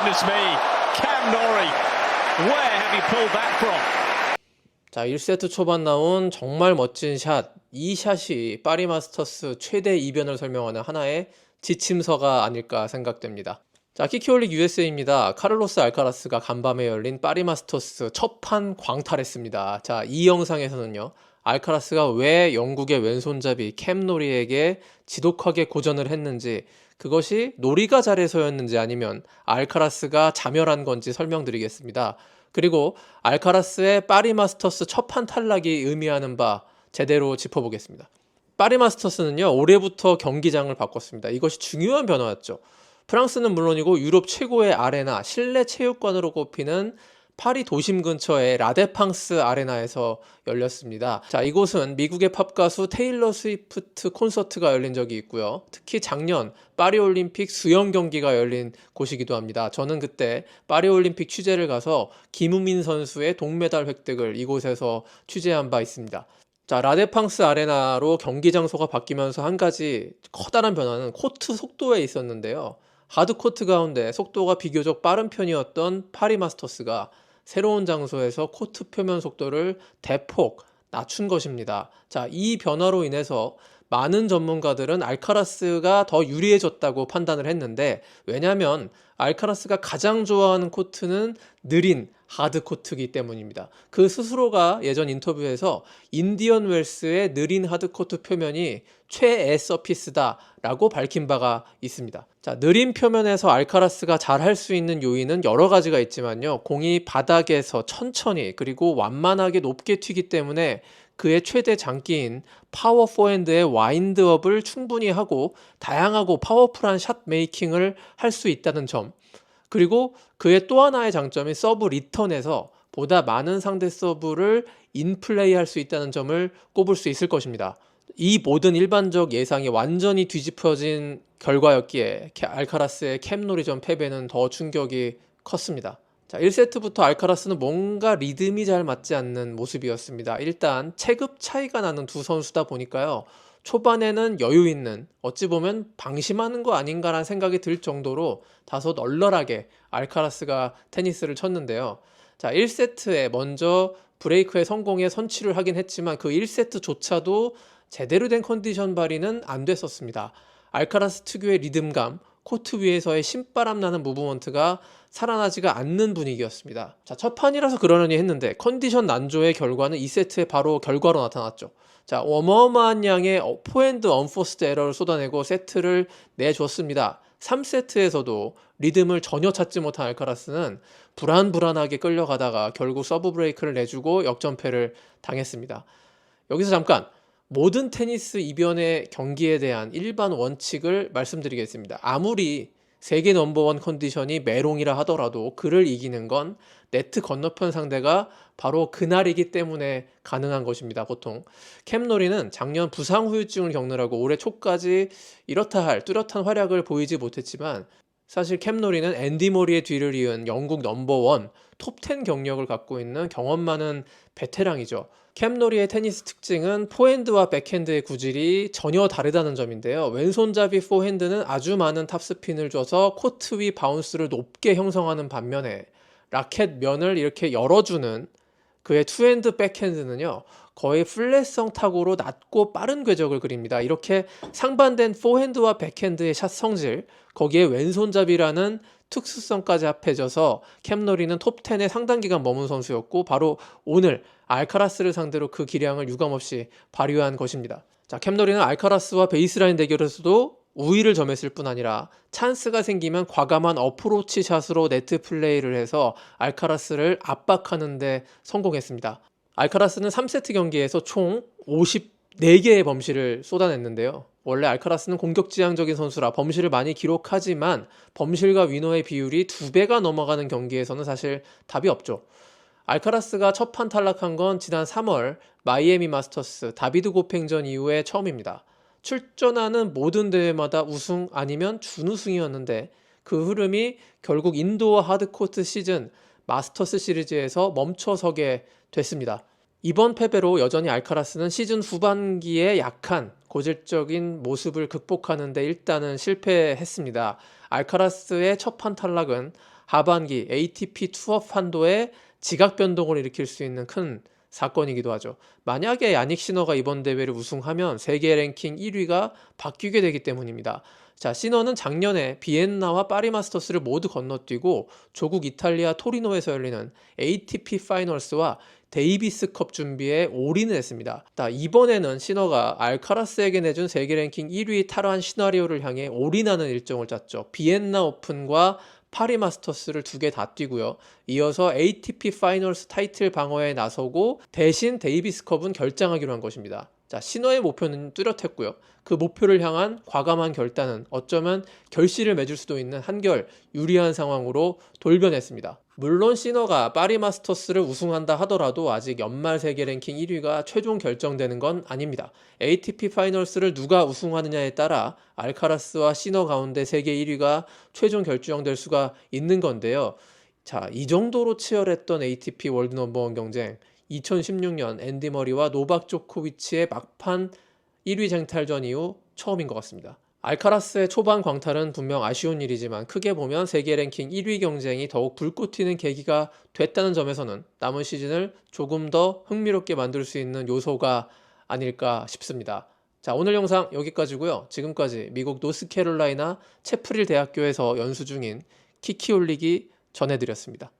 goodness me. Cam Norrie, where have you pulled that from? 자, 1세트 초반 나온 정말 멋진 샷. 이 샷이 파리 마스터스 최대 이변을 설명하는 하나의 지침서가 아닐까 생각됩니다. 자, 키키올릭 USA입니다. 카를로스 알카라스가 간밤에 열린 파리 마스터스 첫판 광탈했습니다. 자, 이 영상에서는요. 알카라스가 왜 영국의 왼손잡이 캠 노리에게 지독하게 고전을 했는지 그것이 노리가 잘해서였는지 아니면 알카라스가 자멸한 건지 설명드리겠습니다. 그리고 알카라스의 파리 마스터스 첫판 탈락이 의미하는 바 제대로 짚어보겠습니다. 파리 마스터스는요, 올해부터 경기장을 바꿨습니다. 이것이 중요한 변화였죠. 프랑스는 물론이고 유럽 최고의 아레나, 실내 체육관으로 꼽히는 파리 도심 근처의 라데팡스 아레나에서 열렸습니다. 자, 이곳은 미국의 팝 가수 테일러 스위프트 콘서트가 열린 적이 있고요. 특히 작년 파리 올림픽 수영 경기가 열린 곳이기도 합니다. 저는 그때 파리 올림픽 취재를 가서 김우민 선수의 동메달 획득을 이곳에서 취재한 바 있습니다. 자, 라데팡스 아레나로 경기 장소가 바뀌면서 한 가지 커다란 변화는 코트 속도에 있었는데요. 하드코트 가운데 속도가 비교적 빠른 편이었던 파리 마스터스가 새로운 장소에서 코트 표면 속도를 대폭 낮춘 것입니다. 자, 이 변화로 인해서 많은 전문가들은 알카라스가 더 유리해졌다고 판단을 했는데 왜냐하면 알카라스가 가장 좋아하는 코트는 느린 하드 코트이기 때문입니다. 그 스스로가 예전 인터뷰에서 인디언 웰스의 느린 하드 코트 표면이 최애 서피스다라고 밝힌 바가 있습니다. 자, 느린 표면에서 알카라스가 잘 할 수 있는 요인은 여러 가지가 있지만요. 공이 바닥에서 천천히 그리고 완만하게 높게 튀기 때문에 그의 최대 장기인 파워 포핸드의 와인드업을 충분히 하고 다양하고 파워풀한 샷 메이킹을 할 수 있다는 점. 그리고 그의 또 하나의 장점인 서브 리턴에서 보다 많은 상대 서브를 인플레이 할 수 있다는 점을 꼽을 수 있을 것입니다. 이 모든 일반적 예상이 완전히 뒤집혀진 결과였기에 캐- 알카라스의 캠노리전 패배는 더 충격이 컸습니다. 자, 1세트부터 알카라스는 뭔가 리듬이 잘 맞지 않는 모습이었습니다. 일단 체급 차이가 나는 두 선수다 보니까요. 초반에는 여유 있는 어찌 보면 방심하는 거 아닌가라는 생각이 들 정도로 다소 널널하게 알카라스가 테니스를 쳤는데요. 자, 1세트에 먼저 브레이크에 성공해 선취를 하긴 했지만 그 1세트조차도 제대로 된 컨디션 발휘는 안 됐었습니다. 알카라스 특유의 리듬감, 코트 위에서의 신바람 나는 무브먼트가 살아나지가 않는 분위기였습니다. 자, 첫 판이라서 그러려니 했는데 컨디션 난조의 결과는 2세트에 바로 결과로 나타났죠. 자, 어마어마한 양의 어, 포핸드 언포스트 에러를 쏟아내고 세트를 내줬습니다. 3세트에서도 리듬을 전혀 찾지 못한 알카라스는 불안불안하게 끌려가다가 결국 서브 브레이크를 내주고 역전패를 당했습니다. 여기서 잠깐 모든 테니스 이변의 경기에 대한 일반 원칙을 말씀드리겠습니다. 아무리 세계 넘버원 컨디션이 메롱이라 하더라도 그를 이기는 건 네트 건너편 상대가 바로 그날이기 때문에 가능한 것입니다. 보통 캠노리는 작년 부상 후유증을 겪느라고 올해 초까지 이렇다 할 뚜렷한 활약을 보이지 못했지만 사실 캠노리는 앤디 모리의 뒤를 이은 영국 넘버원 톱10 경력을 갖고 있는 경험 많은 베테랑이죠. 캠노리의 테니스 특징은 포핸드와 백핸드의 구질이 전혀 다르다는 점인데요. 왼손잡이 포핸드는 아주 많은 탑스핀을 줘서 코트 위 바운스를 높게 형성하는 반면에 라켓 면을 이렇게 열어주는 그의 투핸드 백핸드는요 거의 플랫성 타구로 낮고 빠른 궤적을 그립니다. 이렇게 상반된 포핸드와 백핸드의 샷 성질 거기에 왼손잡이라는 특수성까지 합해져서 캠노리는 톱10에 상당 기간 머문 선수였고 바로 오늘 알카라스를 상대로 그 기량을 유감없이 발휘한 것입니다. 자, 캠노리는 알카라스와 베이스라인 대결에서도 우위를 점했을 뿐 아니라 찬스가 생기면 과감한 어프로치 샷으로 네트 플레이를 해서 알카라스를 압박하는 데 성공했습니다. 알카라스는 3세트 경기에서 총 54개의 범실을 쏟아냈는데요. 원래 알카라스는 공격지향적인 선수라 범실을 많이 기록하지만 범실과 위너의 비율이 두 배가 넘어가는 경기에서는 사실 답이 없죠. 알카라스가 첫 판 탈락한 건 지난 3월 마이애미 마스터스 다비드 고팽전 이후에 처음입니다. 출전하는 모든 대회마다 우승 아니면 준우승이었는데 그 흐름이 결국 인도어 하드코트 시즌 마스터스 시리즈에서 멈춰서게 됐습니다. 이번 패배로 여전히 알카라스는 시즌 후반기에 약한 고질적인 모습을 극복하는데 일단은 실패했습니다. 알카라스의 첫 판 탈락은 하반기 ATP 투어 판도에 지각 변동을 일으킬 수 있는 큰 사건이기도 하죠. 만약에 야닉 시너가 이번 대회를 우승하면 세계 랭킹 1위가 바뀌게 되기 때문입니다. 자, 시너는 작년에 비엔나와 파리 마스터스를 모두 건너뛰고 조국 이탈리아 토리노에서 열리는 ATP 파이널스와 데이비스컵 준비에 올인을 했습니다. 자, 이번에는 시너가 알카라스에게 내준 세계 랭킹 1위 탈환 시나리오를 향해 올인하는 일정을 짰죠. 비엔나 오픈과 파리 마스터스를 두 개 다 뛰고요. 이어서 ATP 파이널스 타이틀 방어에 나서고 대신 데이비스컵은 결장하기로 한 것입니다. 자, 신어의 목표는 뚜렷했고요. 그 목표를 향한 과감한 결단은 어쩌면 결실을 맺을 수도 있는 한결 유리한 상황으로 돌변했습니다. 물론 시너가 파리 마스터스를 우승한다 하더라도 아직 연말 세계 랭킹 1위가 최종 결정되는 건 아닙니다. ATP 파이널스를 누가 우승하느냐에 따라 알카라스와 시너 가운데 세계 1위가 최종 결정될 수가 있는 건데요. 자, 이 정도로 치열했던 ATP 월드 넘버원 경쟁 2016년 앤디 머리와 노박 조코비치의 막판 1위 쟁탈전 이후 처음인 것 같습니다. 알카라스의 초반 광탈은 분명 아쉬운 일이지만 크게 보면 세계 랭킹 1위 경쟁이 더욱 불꽃 튀는 계기가 됐다는 점에서는 남은 시즌을 조금 더 흥미롭게 만들 수 있는 요소가 아닐까 싶습니다. 자, 오늘 영상 여기까지고요. 지금까지 미국 노스캐롤라이나 채프릴 대학교에서 연수 중인 키키 올리기 전해드렸습니다.